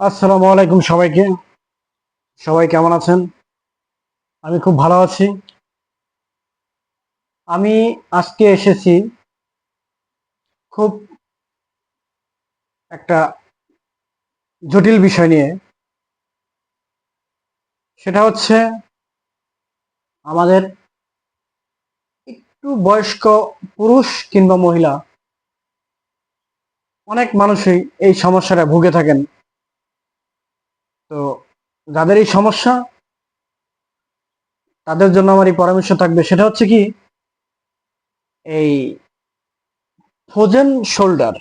আসসালামু আলাইকুম সবাইকে। সবাই কেমন আছেন? আমি খুব ভালো আছি। আমি আজকে এসেছি খুব একটা জটিল বিষয় নিয়ে। সেটা হচ্ছে আমাদের একটু বয়স্ক পুরুষ কিংবা মহিলা, অনেক মানুষই এই সমস্যাটা ভুগে থাকেন। তো যাদের এই সমস্যা, তাদের জন্য আমার এই পরামর্শ থাকবে। সেটা হচ্ছে কি, এই ফোজেন শোল্ডার।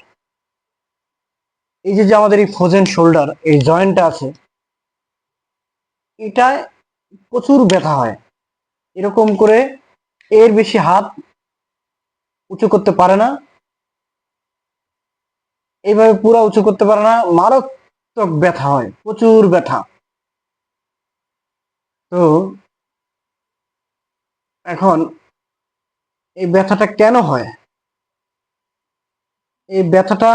এই যে যে আমাদের এই ফোজেন শোল্ডার, এই জয়েন্টটা আছে, এটায় প্রচুর ব্যথা হয়। এরকম করে এর বেশি হাত উঁচু করতে পারে না এইভাবে পুরা উঁচু করতে পারে না। মারাত্মক ব্যথা হয়, প্রচুর ব্যথা। তো এখন এই ব্যথাটা কেন হয়? এই ব্যথাটা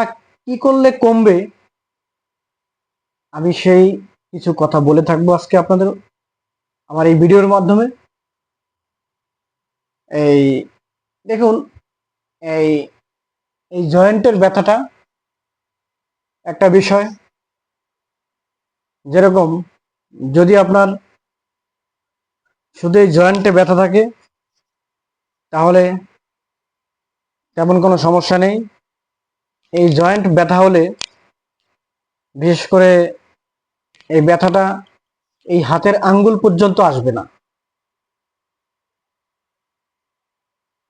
কি করলে কমবে? আমি সেই কিছু কথা বলে থাকব আজকে আপনাদের আমার এই ভিডিওর মাধ্যমে। এই দেখুন, এই এই জয়েন্টের ব্যথাটা একটা বিষয়। যেরকম যদি আপনার শুধু এই জয়েন্টে ব্যথা থাকে, তাহলে তেমন কোনো সমস্যা নেই। এই জয়েন্ট ব্যথা হলে বিশেষ করে এই ব্যথাটা এই হাতের আঙ্গুল পর্যন্ত আসবে না।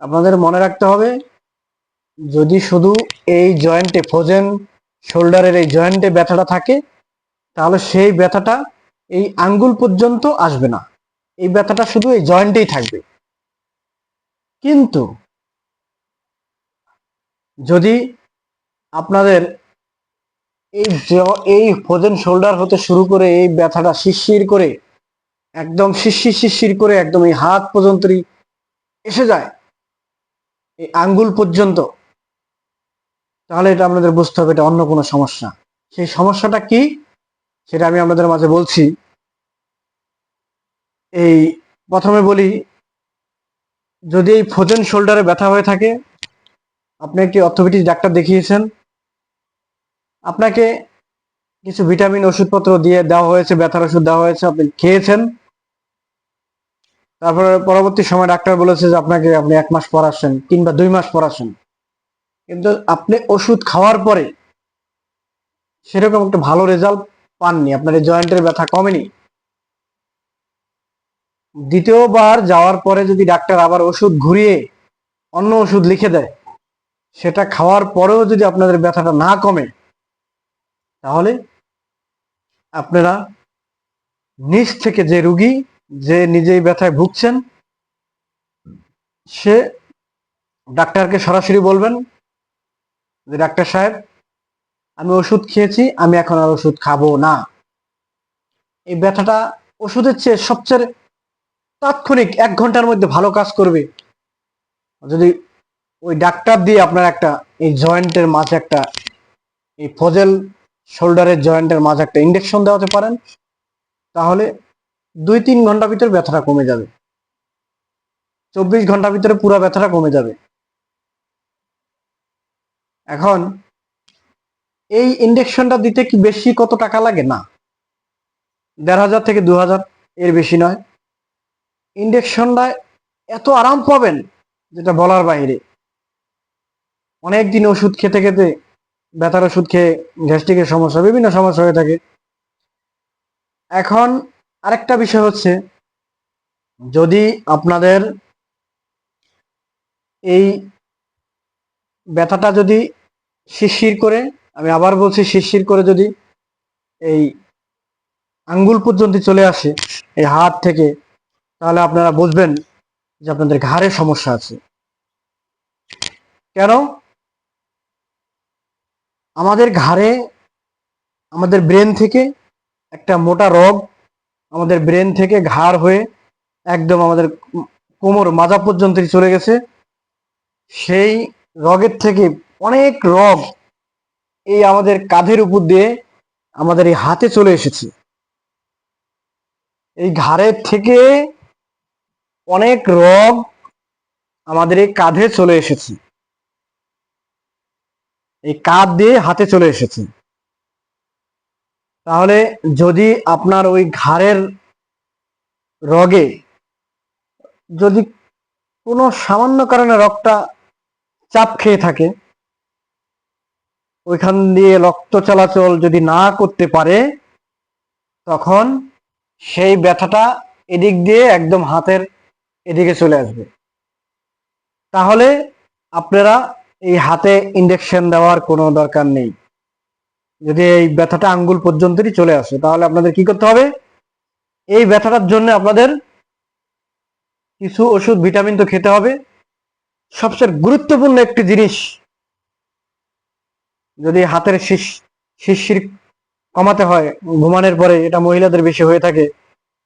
আপনাদের মনে রাখতে হবে, যদি শুধু এই জয়েন্টে ফোজেন শোল্ডারের এই জয়েন্টে ব্যথাটা থাকে তাহলে সেই ব্যথাটা এই আঙ্গুল পর্যন্ত আসবে না। এই ব্যথাটা শুধু এই জয়েন্টেই থাকবে। কিন্তু যদি আপনাদের এই এই ফোজেন শোল্ডার হতে শুরু করে এই ব্যথাটা শিরশির করে, একদম শিরশির শিরশির করে একদম এই হাত পর্যন্তই এসে যায়, এই আঙ্গুল পর্যন্ত, তাহলে এটা আপনাদের বুঝতে হবে এটা অন্য কোনো সমস্যা। সেই সমস্যাটা কি? সেটা আমি আপনাদের মাঝে বলছি। এই প্রথমে বলি, যদি এই ফোজেন শোল্ডারে ব্যথা হয়ে থাকে, আপনি একটি অর্থোপেডিক ডাক্তার দেখিয়েছেন। আপনাকে কিছু ভিটামিন, ওষুধপত্র দিয়ে দেওয়া হয়েছে, ব্যথার ওষুধ দেওয়া হয়েছে, আপনি খেয়েছেন। তারপরে পরবর্তী সময় ডাক্তার বলেছে যে আপনাকে আপনি এক মাস পর আসেন কিংবা দুই মাস পর আসেন। কিন্তু আপনি ওষুধ খাওয়ার পরে সেরকম একটা ভালো রেজাল্ট পাননি, আপনার এই জয়েন্টের ব্যথা কমেনি? দ্বিতীয়বার যাওয়ার পরে যদি ডাক্তার আবার ওষুধ ঘুরিয়ে অন্য ওষুধ লিখে দেয়, সেটা খাওয়ার পরেও যদি আপনাদের ব্যথাটা না কমে, তাহলে আপনারা নিজ থেকে যে রুগী যে নিজেই ব্যথায় ভুগছেন, সে ডাক্তারকে সরাসরি বলবেন যে, ডাক্তার সাহেব আমি ওষুধ খেয়েছি, আমি এখন আর ওষুধ খাব না। এই ব্যথাটা ওষুধের চেয়ে সবচেয়ে তাৎক্ষণিক এক ঘণ্টার মধ্যে ভালো কাজ করবে। যদি ওই ডাক্তার দিয়ে আপনার একটা এই জয়েন্টের মাঝে একটা এই ফজেল শোল্ডারের জয়েন্টের মাঝে একটা ইঞ্জেকশন দেওয়াতে পারেন, তাহলে দুই তিন ঘণ্টা ভিতরে ব্যথাটা কমে যাবে। চব্বিশ ঘণ্টার ভিতরে পুরো ব্যথাটা কমে যাবে। এখন এই ইন্ডেকশনটা দিতে কি বেশি কত টাকা লাগে? না। দেড় হাজার থেকে দু হাজার, এর বেশি নয়। ইন্ডেকশনটা এত আরাম পাবেন, যেটা বলার বাইরে। অনেক দিন ওষুধ খেতে খেতে ব্যথার ওষুধ খেয়ে গ্যাস্ট্রিকের সমস্যা, বিভিন্ন সমস্যা হয়ে থাকে। এখন আরেকটা বিষয় হচ্ছে, যদি আপনাদের এই ব্যথাটা যদি শিরশির করে আমি আবার বলছি শিরশির করে যদি এই আঙ্গুল পর্যন্ত চলে আসে, এই হাত থেকে, তাহলে আপনারা বুঝবেন যে আপনাদের ঘাড়ে সমস্যা আছে। কেন? আমাদের ঘাড়ে, আমাদের ব্রেন থেকে একটা মোটা রগ আমাদের ব্রেন থেকে ঘাড় হয়ে একদম আমাদের কোমর মাজা পর্যন্ত চলে গেছে। সেই রগের থেকে অনেক রগ এই আমাদের কাঁধের উপর দিয়ে আমাদের এই হাতে চলে এসেছে। এই ঘাড়ের থেকে অনেক রোগ আমাদের এই কাঁধে চলে এসেছে। এই কাঁধ দিয়ে হাতে চলে এসেছে। তাহলে যদি আপনার ওই ঘাড়ের রগে যদি কোনো সামান্য কারণে রক্তটা চাপ খেয়ে থাকে ওইখান দিয়ে রক্ত চলাচল যদি না করতে পারে, তখন সেই ব্যথাটা এদিক দিয়ে একদম হাতের এদিকে চলে আসবে। তাহলে আপনারা এই হাতে ইঞ্জেকশন দেওয়ার কোনো দরকার নেই। যদি এই ব্যথাটা আঙ্গুল পর্যন্তই চলে আসে, তাহলে আপনাদের কি করতে হবে? এই ব্যথাটার জন্য আপনাদের কিছু ওষুধ, ভিটামিন তো খেতে হবে। সবচেয়ে গুরুত্বপূর্ণ একটি জিনিস যদি হাতের শিশ, শিশির কমাতে হয়, ঘুমানোর পরে এটা মহিলাদের বেশি হয়ে থাকে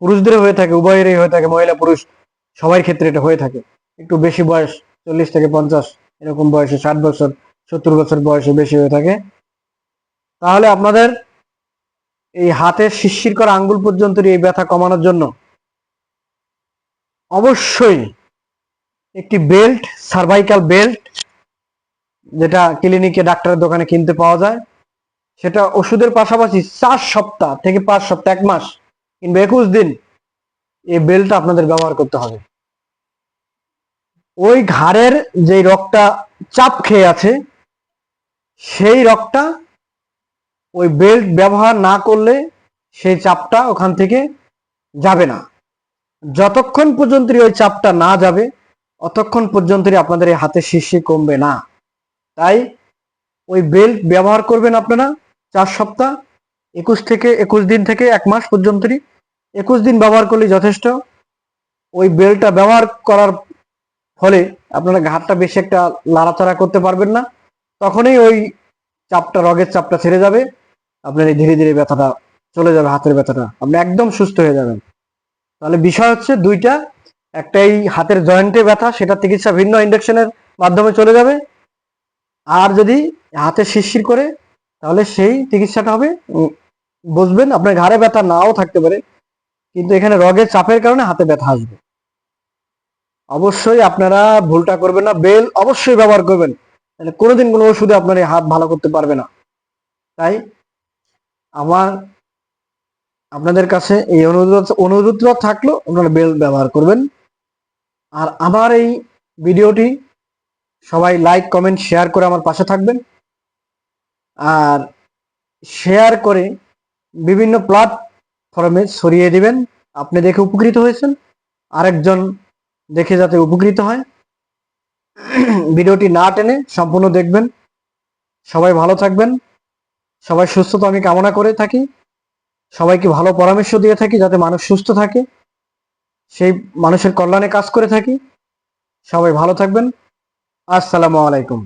পুরুষদের হয়ে থাকে, উভয়েরই হয়ে থাকে, মহিলা পুরুষ সবার ক্ষেত্রে এটা হয়ে থাকে। একটু বেশি বয়স, চল্লিশ থেকে পঞ্চাশ, এরকম বয়সে, ষাট বছর, সত্তর বছর বয়সে বেশি হয়ে থাকে। তাহলে আপনাদের এই হাতের শিশির করা আঙ্গুল পর্যন্ত এই ব্যথা কমানোর জন্য অবশ্যই একটি বেল্ট, সার্ভাইকাল বেল্ট যেটা ক্লিনিকে ডাক্তারের দোকানে কিনতে পাওয়া যায়, সেটা ওষুধের পাশাপাশি চার সপ্তাহ থেকে পাঁচ সপ্তাহ, এক মাস কিংবা একুশ দিন এই বেল্টটা আপনাদের ব্যবহার করতে হবে। ওই ঘাড়ের যে রক্তটা চাপ খেয়ে আছে, সেই রক্তটা ওই বেল্ট ব্যবহার না করলে সেই চাপটা ওখান থেকে যাবে না। যতক্ষণ পর্যন্ত ওই চাপটা না যাবে, অতক্ষণ পর্যন্তই আপনাদের এই হাতের শিশি কমবে না। তাই ওই বেল্ট ব্যবহার করবেন আপনারা চার সপ্তাহ, একুশ থেকে, একুশ দিন থেকে এক মাস পর্যন্তই একুশ দিন ব্যবহার করলে যথেষ্ট। ওই বেল্টটা ব্যবহার করার ফলে আপনারা ঘাটটা বেশি একটা লাড়াচাড়া করতে পারবেন না। তখনই ওই চাপটা, রগের চাপটা ছেড়ে যাবে। আপনার এই ধীরে ধীরে ব্যথাটা চলে যাবে, হাতের ব্যথাটা। আপনি একদম সুস্থ হয়ে যাবেন। তাহলে বিষয় হচ্ছে দুইটা। একটা এই হাতের জয়েন্টে ব্যথা সেটা চিকিৎসা ভিন্ন ইন্ডাকশনের মাধ্যমে চলে যাবে। আর যদি হাতে শিরশির করে, তাহলে সেই চিকিৎসাটা হবে। বুঝবেন, আপনার ঘাড়ে ব্যথা নাও থাকতে পারে, কিন্তু এখানে রগের চাপের কারণে হাতে ব্যথা আসবে। অবশ্যই আপনারা ভুলটা করবেন না, বেল অবশ্যই ব্যবহার করবেন, তাহলে কোনোদিন কোনো ওষুধে আপনার এই হাত ভালো করতে পারবে না। তাই আমার, আপনাদের কাছে এই অনুরোধ অনুরোধটা থাকল, আপনারা বেল ব্যবহার করবেন। আর আমার এই ভিডিওটি সবাই লাইক কমেন্ট শেয়ার করে আমার পাশে থাকবেন। আর শেয়ার করে বিভিন্ন প্ল্যাটফর্মে ছড়িয়ে দিবেন। আপনি দেখে উপকৃত হয়েছেন। আরেকজন দেখে যাতে উপকৃত হয়। ভিডিওটি না টেনে সম্পূর্ণ দেখবেন। সবাই ভালো থাকবেন। সবাই সুস্থতা আমি কামনা করে থাকি। সবাইকে ভালো পরামর্শ দিয়ে থাকি যাতে মানুষ সুস্থ থাকে। সেই মানুষের কল্যাণে কাজ করে থাকি। সবাই ভালো থাকবেন। আসসালামু আলাইকুম।